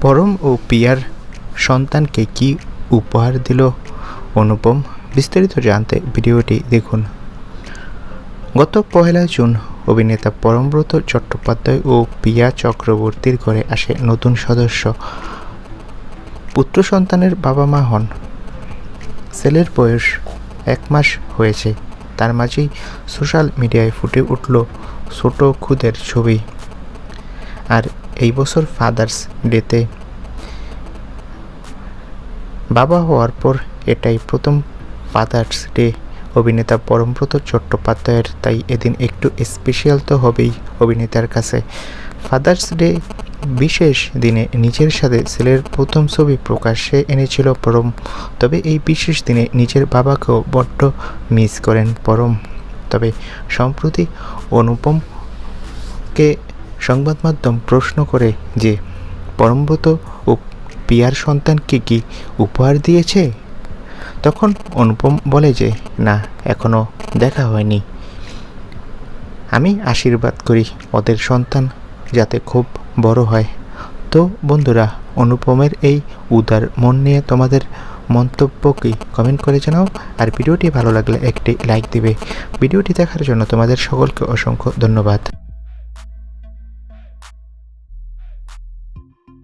পরম ও পিয়ার সন্তানকে কি উপহার দিল অনুপম? বিস্তারিত জানতে ভিডিওটি দেখুন। গত পহেলা জুন অভিনেতা পরমব্রত চট্টোপাধ্যায় ও পিয়া চক্রবর্তীর ঘরে আসে নতুন সদস্য। পুত্র সন্তানের বাবা মা হন। ছেলের বয়স এক মাস হয়েছে। তার মাঝেই সোশ্যাল মিডিয়ায় ফুটে উঠল ছোট খুদের ছবি। আর এই বছর ফাদার্স ডেতে বাবা হওয়ার পর এটাই প্রথম ফাদার্স ডে অভিনেতা পরমব্রত চট্টোপাধ্যায়ের। তাই এদিন একটু স্পেশাল তো হবেই অভিনেতার কাছে। ফাদার্স ডে বিশেষ দিনে নিজের সাথে ছেলের প্রথম ছবি প্রকাশ্যে এনেছিল পরম। তবে এই বিশেষ দিনে নিজের বাবাকেও বড্ড মিস করেন পরম। তবে সম্প্রতি অনুপমকে সংবাদ মাধ্যম প্রশ্ন করে যে, পরমব্রত ও পিয়ার সন্তানকে কি উপহার দিয়েছে? তখন অনুপম বলে যে, না এখনও দেখা হয়নি। আমি আশীর্বাদ করি ওদের সন্তান যাতে খুব বড় হয়। তো বন্ধুরা, অনুপমের এই উদার মন নিয়ে তোমাদের মন্তব্য কি কমেন্ট করে জানাও। আর ভিডিওটি ভালো লাগলে একটি লাইক দিবে। ভিডিওটি দেখার জন্য তোমাদের সকলকে অসংখ্য ধন্যবাদ।